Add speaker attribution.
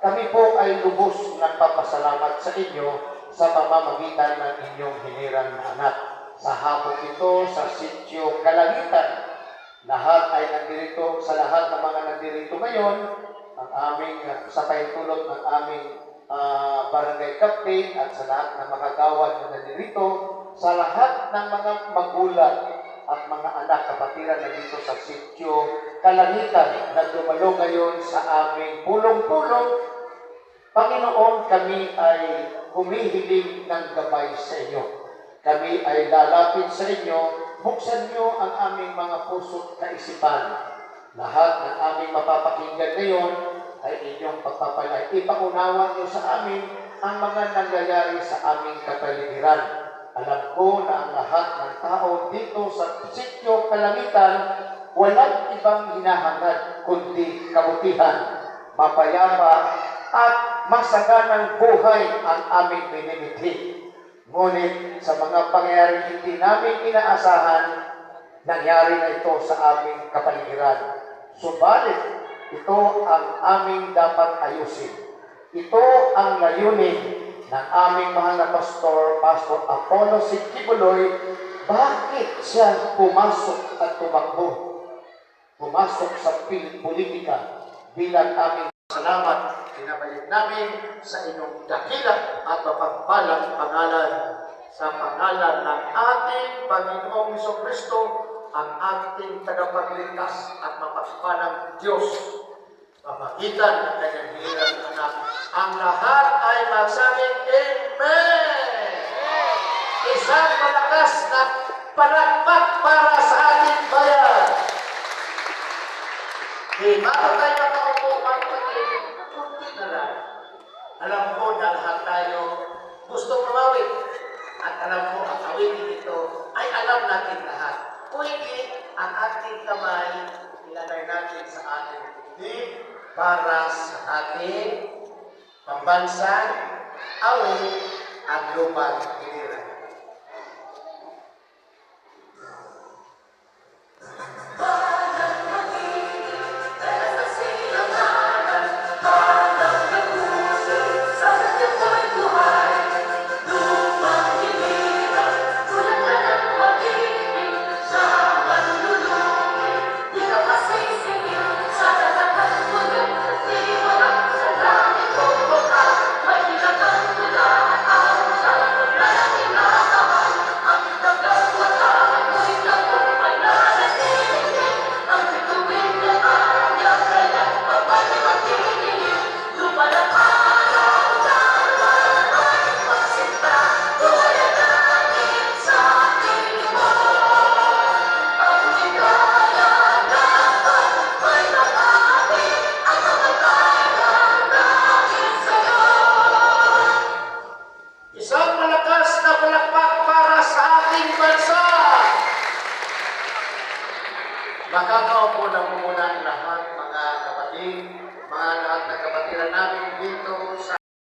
Speaker 1: kami po ay lubos nagpapasalamat sa inyo sa pamamagitan ng inyong hinirang na anak. Sa hapon ito, sa sityo Kalangitan, lahat ay nandirito, sa lahat ng mga nandirito ngayon, ang aming, sa pahintulot ng aming ah, barangay captain at sa lahat ng mga gawad na nandirito, sa lahat ng mga magulang at mga anak kapatiran na dito sa sityo Kalangitan na dumalo ngayon sa aming pulong-pulong Panginoon, kami ay humihiling ng gabay sa inyo. Kami ay lalapit sa inyo, buksan niyo ang aming mga puso at kaisipan. Lahat ng aming mapapakinggan ngayon ay inyong pagpapalay. Ipaunawa niyo sa amin ang mga nangyayari sa aming kapaligiran. Alam ko na ang lahat ng tao dito sa sityo Kalangitan walang ibang hinahangad kundi kabutihan, mapayapa at masaganang buhay ang aming minimithi. Ngunit sa mga pangyayaring hindi namin inaasahan, nangyari na ito sa aming kapaligiran. Subalit, ito ang aming dapat ayusin. Ito ang layunin ng aming mahal na pastor, Pastor Apollo Sikibuloy, bakit siya pumasok at tumakbo? Pumasok sa politika bilang aming salamat pinabalik namin sa inyong dakila at mapagpalang pangalan sa pangalan ng ating Panginoong Iso Kristo, ang ating tagapagligtas at mapagpalang Diyos. Pamagitan ng kanyang hirang anak, ang lahat ay magsabing Amen! Isang malakas na palakpak para sa ating bayan. Di bago tayo makaupo, magpatid, kunti na lang. Alam ko na lahat tayo gusto kumawit. At alam ko ang awitin ito ay alam natin lahat. Pwede ang ating kamay ilagay natin sa ating dibdib para sa ating pambansa, awit, at lupang Makakaupo na po muna lahat, mga kapatid, mga lahat ng kapatiran namin dito sa